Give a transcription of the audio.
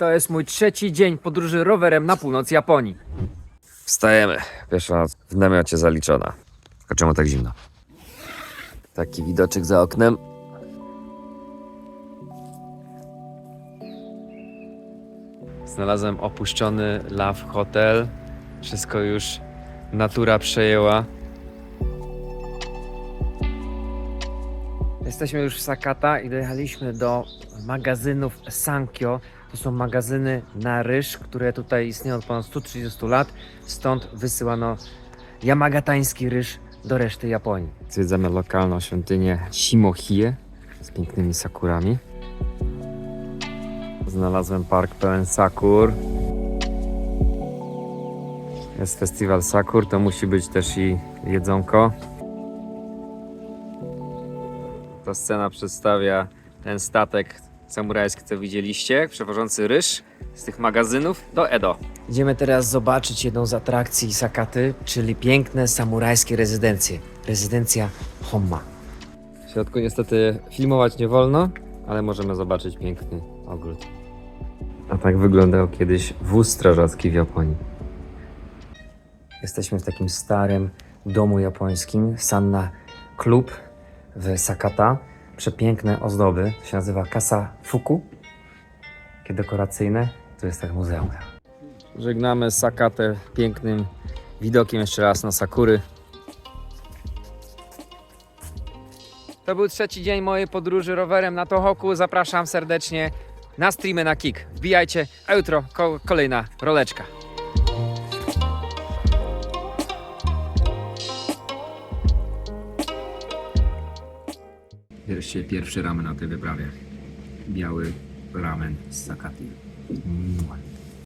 To jest mój trzeci dzień podróży rowerem na północ Japonii. Wstajemy. Pierwsza noc w namiocie zaliczona. A czemu tak zimno? Taki widoczek za oknem. Znalazłem opuszczony Love Hotel. Wszystko już natura przejęła. Jesteśmy już w Sakata i dojechaliśmy do magazynów Sankyo. To są magazyny na ryż, które tutaj istnieją od ponad 130 lat. Stąd wysyłano yamagatański ryż do reszty Japonii. Zwiedzamy lokalną świątynię Shimohie z pięknymi sakurami. Znalazłem park pełen sakur. Jest festiwal sakur, to musi być też i jedzonko. Ta scena przedstawia ten statek samurajski, co widzieliście, przewożący ryż z tych magazynów do Edo. Idziemy teraz zobaczyć jedną z atrakcji Sakaty, czyli piękne samurajskie rezydencje. Rezydencja Homma. W środku niestety filmować nie wolno, ale możemy zobaczyć piękny ogród. A tak wyglądał kiedyś wóz strażacki w Japonii. Jesteśmy w takim starym domu japońskim, Sanna Klub w Sakata. Przepiękne ozdoby, to się nazywa Kasa Fuku. Takie dekoracyjne, to jest tak muzeum. Żegnamy Sakatę pięknym widokiem jeszcze raz na Sakury. To był trzeci dzień mojej podróży rowerem na Tohoku. Zapraszam serdecznie na streamy na Kik. Wbijajcie, a jutro ko- kolejna roleczka. Pierwszy, pierwszy ramen na tej wyprawie. Biały ramen z Sakati. Mm.